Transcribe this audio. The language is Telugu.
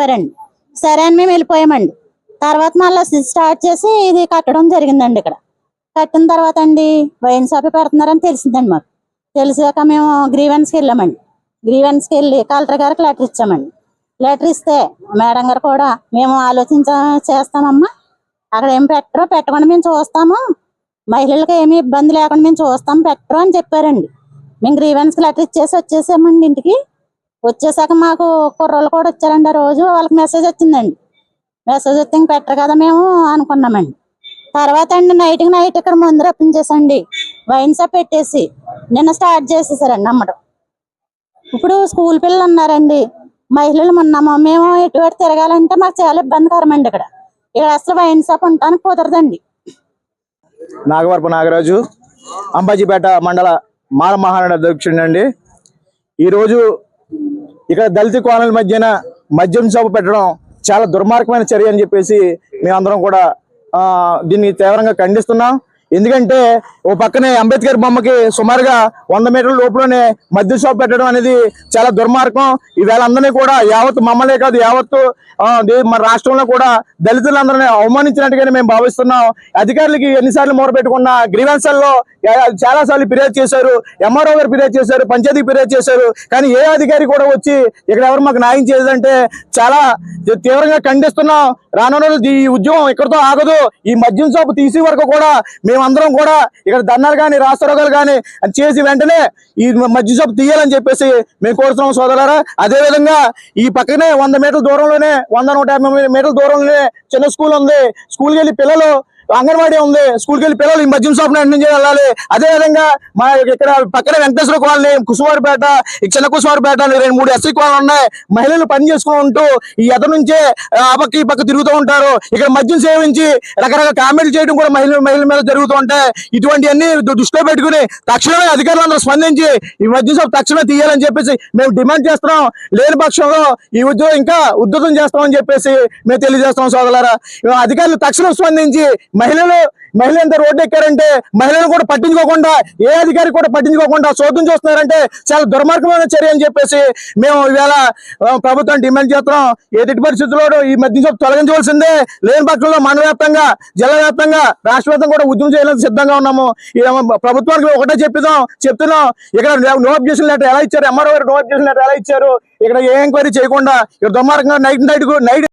చెప్పారండి. సరే అని మేము వెళ్ళిపోయామండి. తర్వాత మళ్ళీ స్టార్ట్ చేసి ఇది కట్టడం జరిగిందండి ఇక్కడ. కట్టిన తర్వాత అండి వైన్ షాప్ పెడుతున్నారని తెలిసిందండి మాకు. తెలిసాక మేము గ్రీవెన్స్కి వెళ్ళామండి. గ్రీవెన్స్కి వెళ్ళి కలెక్టర్ గారికి లెటర్ ఇచ్చామండి. లెటర్ ఇస్తే మేడం గారు కూడా మేము ఆలోచించ చేస్తామమ్మా. అక్కడ ఏం పెట్టరు పెట్టకుండా మేము చూస్తాము. మహిళలకు ఏమి ఇబ్బంది లేకుండా మేము చూస్తాం పెట్టరు అని చెప్పారండి. మేము గ్రీవెన్స్కి లెటర్ ఇచ్చేసి వచ్చేసామండి ఇంటికి. వచ్చేసాక మాకు కుర్రోళ్ళు కూడా వచ్చారండి. ఆ రోజు వాళ్ళకి మెసేజ్ వచ్చిందండి. మెసేజ్ వస్తే ఇంక పెట్టరు కదా మేము అనుకున్నామండి. తర్వాత అండి నైట్కి నైట్ ఇక్కడ ముందు రప్పించేసండి వైన్ షాప్ పెట్టేసి నిన్న స్టార్ట్ చేసేసారండి అమ్మడం. ఇప్పుడు స్కూల్ పిల్లలు ఉన్నారండి. మహిళలు ఉన్నాము. మేము ఎటువంటి తిరగాలంటే మాకు చాలా ఇబ్బందికరం అండి ఇక్కడ. ఇక్కడ అసలు వైన్ షాప్ ఉండటానికి కుదరదండి. నాగవరపు నాగరాజు అంబాజీపేట మండల మాల మహానాడు అధ్యక్షుడు అండి ఈరోజు ఇక్కడ దళిత కోణాల మధ్యన మద్యం షాపు పెట్టడం చాలా దుర్మార్గమైన చర్య అని చెప్పేసి మేమందరం కూడా దీన్ని తీవ్రంగా ఖండిస్తున్నాం. ఎందుకంటే ఓ పక్కనే అంబేద్కర్ బొమ్మకి సుమారుగా వంద మీటర్ల లోపలనే మద్య షాప్ పెట్టడం అనేది చాలా దుర్మార్గం. ఈవేళ అందరినీ కూడా యావత్ మమ్మలే కాదు యావత్తు మన రాష్ట్రంలో కూడా దళితులందరినీ అవమానించినట్టుగానే మేము భావిస్తున్నాం. అధికారులకి ఎన్నిసార్లు మూర పెట్టుకున్నా గ్రీవెన్సల్లో చాలా సార్లు ఫిర్యాదు చేశారు. ఎంఆర్ఓ గారు ఫిర్యాదు చేశారు పంచాయతీ ఫిర్యాదు చేశారు. కానీ ఏ అధికారి కూడా వచ్చి ఇక్కడ ఎవరు మాకు న్యాయం చేయదంటే చాలా తీవ్రంగా ఖండిస్తున్నాం. రానున్న ఈ ఉద్యమం ఇక్కడితో ఆగదు. ఈ మద్యం షాప్ తీసే వరకు కూడా మేము మేమందరం కూడా ఇక్కడ ధర్నాలు కానీ రాష్ట్రోగాలు కానీ చేసి వెంటనే ఈ మధ్య షాపు తీయాలని చెప్పేసి మేము కోరుతున్నాం సోదరులారా. అదే విధంగా ఈ పక్కనే వంద మీటర్ల దూరంలోనే వంద నూట యాభై మీటర్ల దూరంలోనే చిన్న స్కూల్ ఉంది. స్కూల్కి వెళ్ళి పిల్లలు అంగన్వాడీ ఉంది. స్కూల్కి వెళ్ళి పిల్లలు ఈ మద్యం షాప్ నుంచి వెళ్ళాలి. అదే విధంగా మా ఇక్కడ పక్కన వెంకటేశ్వర కాలనీ కుసువారిపేట ఈ చిన్న కుసువారిపేట రెండు మూడు ఎస్సీ కాలనీ ఉన్నాయి. మహిళలు పని చేసుకుంటూ ఈ ఎద నుంచే ఆ పక్క ఈ పక్క తిరుగుతూ ఉంటారు. ఇక్కడ మద్యం సేవించి రకరకాల కామెంట్లు చేయడం కూడా మహిళలు మహిళల మీద జరుగుతూ ఉంటాయి. ఇటువంటివన్నీ దు- దృష్టిలో పెట్టుకుని తక్షణమే అధికారులందరూ స్పందించి ఈ మద్యం షాప్ తక్షణమే తీయాలని చెప్పేసి మేము డిమాండ్ చేస్తున్నాం. లేని పక్షంలో ఈ ఉద్యోగం ఇంకా ఉద్ధృతం చేస్తామని చెప్పేసి మేము తెలియజేస్తాం సోదరులారా. అధికారులు తక్షణం స్పందించి మహిళలు మహిళలు ఎంత రోడ్డు ఎక్కారంటే మహిళలు కూడా పట్టించుకోకుండా ఏ అధికారి కూడా పట్టించుకోకుండా శోధం చూస్తున్నారంటే చాలా దుర్మార్గమైన చర్య అని చెప్పేసి మేము ఇవాళ ప్రభుత్వం డిమాండ్ చేస్తున్నాం. ఎదుటి పరిస్థితుల్లో ఈ మధ్య తొలగించవలసిందే. లేని పక్షంలో మన వ్యాప్తంగా జిల్లా వ్యాప్తంగా రాష్ట్ర కూడా ఉద్యమం చేయాలని సిద్ధంగా ఉన్నాము. ప్రభుత్వానికి ఒకటే చెప్తున్నాం చెప్తున్నాం. ఇక్కడ నో అబ్జెక్షన్ లెటర్ ఎలా ఇచ్చారు? ఎంఆర్ఓ గారు నో అబ్జెక్షన్ లెటర్ ఎలా ఇచ్చారు? ఇక్కడ ఏ ఎంక్వైరీ చేయకుండా ఇక్కడ దుర్మార్గంగా నైట్ నైట్ నైట్